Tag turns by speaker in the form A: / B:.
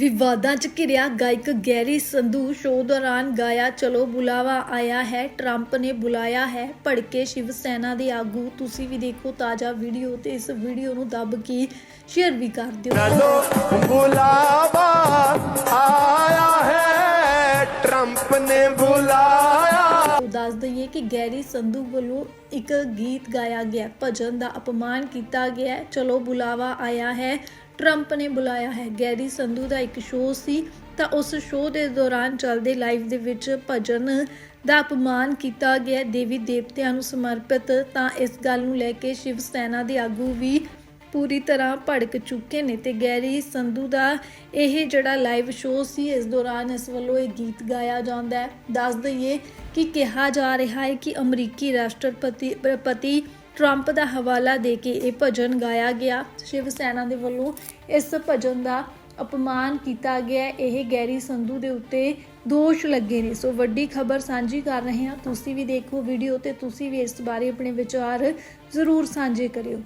A: ਵਿਵਾਦਾਂ 'ਚ ਘਿਰਿਆ ਗਾਇਕ ਗੈਰੀ ਸੰਧੂ ਸ਼ੋਅ ਦੌਰਾਨ ਗਾਇਆ ਚਲੋ ਬੁਲਾਵਾ ਆਇਆ ਹੈ ਟਰੰਪ ਨੇ ਬੁਲਾਇਆ ਹੈ ਭੜਕੇ ਸ਼ਿਵ ਸੈਨਾ ਦੇ ਆਗੂ। ਤੁਸੀਂ ਵੀ ਦੇਖੋ ਤਾਜ਼ਾ ਵੀਡੀਓ ਤੇ ਇਸ ਵੀਡੀਓ ਨੂੰ ਦੱਬ ਕੇ ਸ਼ੇਅਰ ਵੀ ਕਰ ਦਿਓ।
B: ਚਲੋ ਬੁਲਾਵਾ ਆਇਆ ਹੈ 트ੰਪ ਨੇ
A: ਬੁਲਾਇਆ। ਦੱਸ ਦਈਏ ਕਿ ਗੈਰੀ ਸੰਧੂ ਵੱਲੋਂ ਇੱਕ ਗੀਤ ਗਾਇਆ ਗਿਆ। ਭਜਨ ਦਾ ਅਪਮਾਨ ਕੀਤਾ ਗਿਆ ਚਲੋ ਬੁਲਾਵਾ ਆਇਆ ਹੈ ਟਰੰਪ ਨੇ ਬੁਲਾਇਆ ਹੈ। ਗੈਰੀ ਸੰਧੂ ਦਾ ਇੱਕ ਸ਼ੋਅ ਸੀ, ਤਾਂ ਉਸ ਸ਼ੋਅ ਦੇ ਦੌਰਾਨ ਚੱਲਦੇ ਲਾਈਵ ਦੇ ਵਿੱਚ ਭਜਨ ਦਾ ਅਪਮਾਨ ਕੀਤਾ ਗਿਆ। ਦੇਵੀ ਦੇਵਤਿਆਂ ਨੂੰ ਸਮਰਪਿਤ ਤਾਂ ਇਸ ਗੱਲ ਨੂੰ ਲੈ ਕੇ ਸ਼ਿਵ ਸੈਨਾ ਦੇ ਆਗੂ ਵੀ ਪੂਰੀ ਤਰ੍ਹਾਂ ਭੜਕ ਚੁੱਕੇ ਨੇ ਤੇ ਗੈਰੀ ਸੰਧੂ ਦਾ ਇਹ ਜਿਹੜਾ ਲਾਈਵ ਸ਼ੋਅ ਸੀ, ਇਸ ਦੌਰਾਨ ਇਸ ਵੱਲੋਂ ਇਹ ਗੀਤ ਗਾਇਆ ਜਾਂਦਾ ਹੈ। ਦੱਸ ਦਈਏ ਕਿ ਕਿਹਾ ਜਾ ਰਿਹਾ ਹੈ ਕਿ ਅਮਰੀਕੀ ਰਾਸ਼ਟਰਪਤੀ, ਪਤੀ ਟਰੰਪ ਦਾ ਹਵਾਲਾ ਦੇ ਕੇ ਇਹ ਭਜਨ ਗਾਇਆ ਗਿਆ। ਸ਼ਿਵ ਸੈਨਾ ਦੇ ਵੱਲੋਂ ਇਸ ਭਜਨ ਦਾ ਅਪਮਾਨ ਕੀਤਾ ਗਿਆ। ਇਹ ਗੈਰੀ ਸੰਧੂ ਦੇ ਉੱਤੇ ਦੋਸ਼ ਲੱਗੇ ਨੇ। ਸੋ ਵੱਡੀ ਖਬਰ ਸਾਂਝੀ ਕਰ ਰਹੇ ਹਾਂ। ਤੁਸੀਂ ਵੀ ਦੇਖੋ ਵੀਡੀਓ ਤੇ ਤੁਸੀਂ ਵੀ ਇਸ ਬਾਰੇ ਆਪਣੇ ਵਿਚਾਰ ਜ਼ਰੂਰ ਸਾਂਝੇ ਕਰਿਓ।